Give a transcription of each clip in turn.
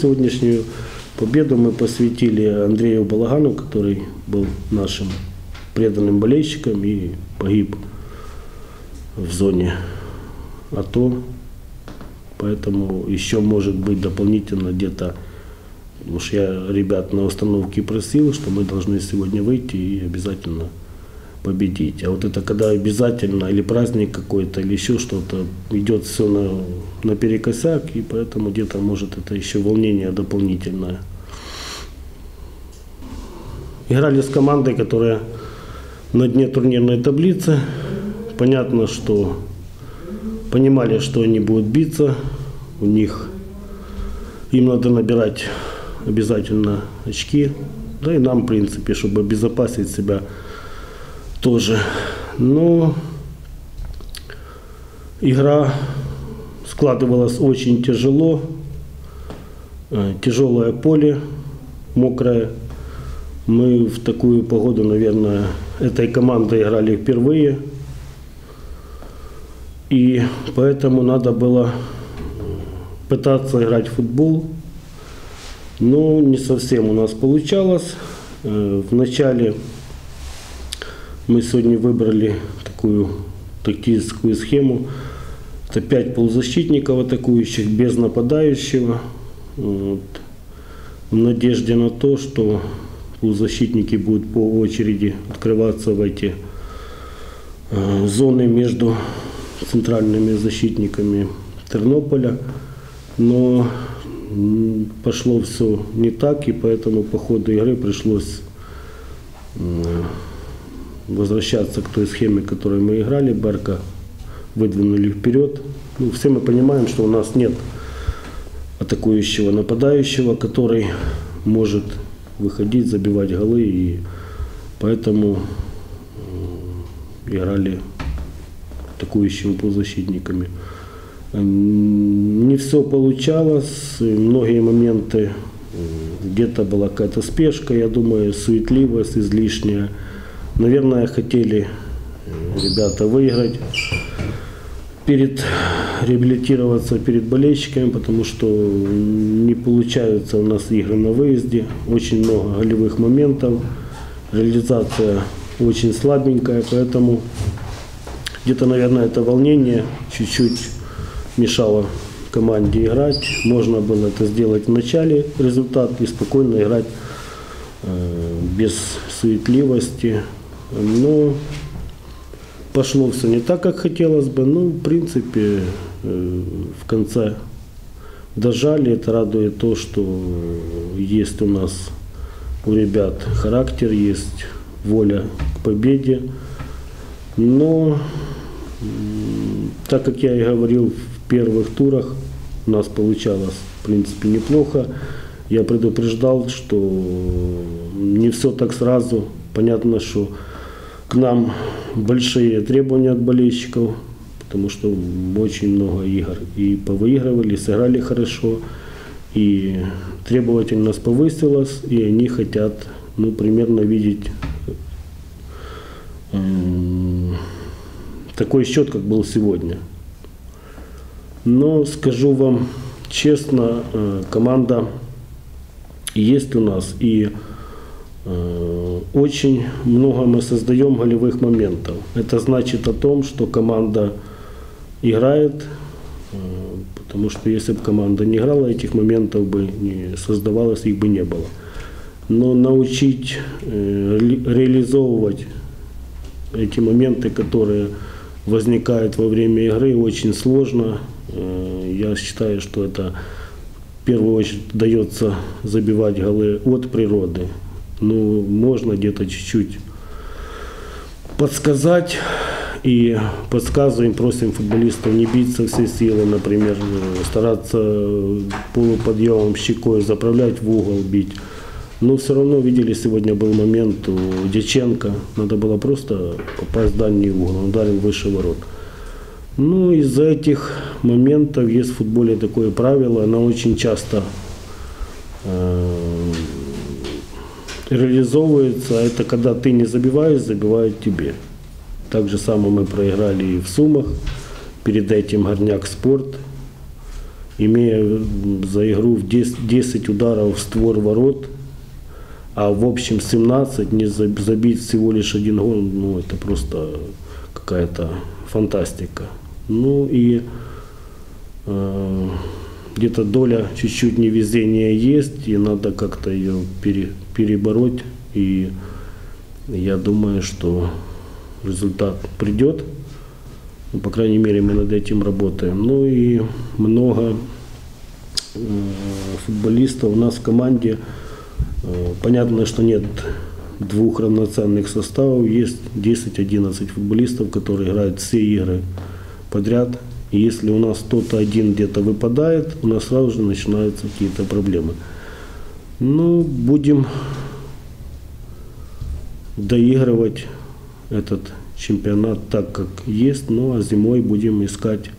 Сегодняшнюю победу мы посвятили Андрею Балагану, который был нашим преданным болельщиком и погиб в зоне АТО. Поэтому еще может быть дополнительно где-то, потому я ребят на установке просил, что мы должны сегодня выйти и обязательно победить. А вот это когда обязательно, или праздник какой-то, или еще что-то, идет все на, на перекосяк, и поэтому где-то может это еще волнение дополнительное. Играли с командой, которая на дне турнирной таблицы. Понятно, что понимали, что они будут биться. У них им надо набирать обязательно очки. Да и нам, в принципе, чтобы обезопасить себя тоже. Но игра складывалась очень тяжело. Э, Тяжелое поле, мокрое. Мы в такую погоду, наверное, этой командой играли впервые. И поэтому надо было пытаться играть в футбол. Но не совсем у нас получалось. Э, в начале мы сегодня выбрали такую тактическую схему. Это пять полузащитников атакующих без нападающего. Вот. В надежде на то, что полузащитники будут по очереди открываться в эти э, зоны между центральными защитниками Тернополя. Но пошло все не так, и поэтому по ходу игры пришлось возвращаться к той схеме, которой мы играли. Барка выдвинули вперед. Ну, все мы понимаем, что у нас нет атакующего нападающего, который может выходить, забивать голы. И поэтому играли атакующими полузащитниками. Не все получалось, многие моменты, где-то была какая-то спешка, я думаю, суетливость излишняя. Наверное, хотели ребята выиграть перед реабилитироваться перед болельщиками, потому что не получаются у нас игры на выезде, очень много голевых моментов, реализация очень слабенькая, поэтому где-то, наверное, это волнение чуть-чуть мешало команде играть. Можно было это сделать в начале результат и спокойно играть э, без суетливости. Но пошло все не так, как хотелось бы. Ну, в принципе, э, в конце дожали. Это радует то, что есть у нас у ребят характер, есть воля к победе. Но, так как я и говорил в первых турах, у нас получалось, в принципе, неплохо. Я предупреждал, что не все так сразу. Понятно, что к нам большие требования от болельщиков, потому что очень много игр. И повыигрывали, сыграли хорошо, и требовательность повысилась, и они хотят ну, примерно видеть э, такой счет, как был сегодня. Но скажу вам честно, э, команда есть у нас, и Э, очень много мы создаем голевых моментов. Это значит о том, что команда играет, э, потому что если бы команда не играла, этих моментов бы не создавалось, их бы не было. Но научить э, реализовывать эти моменты, которые возникают во время игры, очень сложно. Я считаю, что это в первую очередь дается забивать голы от природы ну, можно где-то чуть-чуть подсказать. И подсказываем, просим футболистов не биться все силы, например, стараться полуподъемом щекой заправлять в угол, бить. Но все равно видели, сегодня был момент у Дяченко, надо было просто попасть в дальний угол, он ударил выше ворот. Ну, из-за этих моментов есть в футболе такое правило, оно очень часто э, реализовывается, это когда ты не забиваешь, забивают тебе. Так же самое мы проиграли и в Сумах, перед этим Горняк Спорт. имея за игру в 10, 10 ударов в створ ворот, а в общем 17, не заб- забить всего лишь один гол, ну это просто какая-то фантастика. Ну и э, где-то доля чуть-чуть невезения есть, и надо как-то ее пере- перебороть. И я думаю, что результат придет. Ну, По крайней мере, мы над этим работаем. Ну и много э, футболистов у нас в команде. Э, Понятно, что нет двух равноценных составов. Есть 10-11 футболистов, которые играют все игры подряд. И если у нас кто-то один где-то выпадает, у нас сразу же начинаются какие-то проблемы. Ну, будем доигрывать этот чемпионат так, как есть. Ну, а зимой будем искать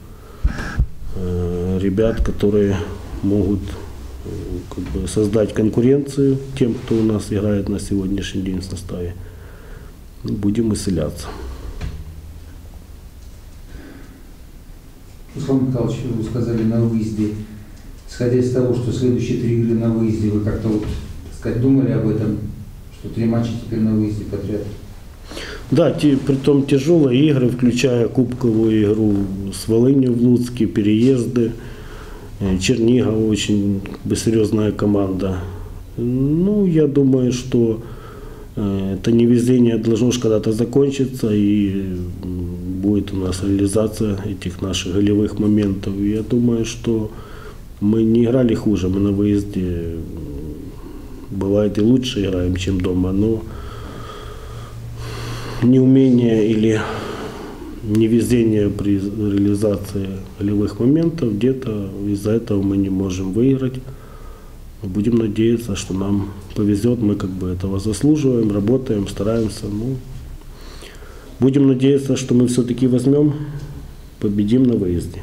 э, ребят, которые могут э, как бы создать конкуренцию тем, кто у нас играет на сегодняшний день в составе. Ну, Будем исцеляться. Руслан Михайлович, вы сказали на выезде. Исходя из того, что следующие три игры на выезде, вы как-то вот, так сказать, думали об этом, что три матча теперь на выезде подряд? Да, те, притом тяжелые игры, включая кубковую игру с Волынью в Луцке, переезды. Э, Чернигов очень как бы, серьезная команда. Ну, я думаю, что э, это невезение должно же когда-то закончиться, и будет у нас реализация этих наших голевых моментов. Я думаю, что мы не играли хуже, мы на выезде бывает и лучше играем, чем дома, но неумение или невезение при реализации голевых моментов, где-то из-за этого мы не можем выиграть. Будем надеяться, что нам повезет, мы как бы этого заслуживаем, работаем, стараемся. Ну, будем надеяться, что мы все-таки возьмем, победим на выезде.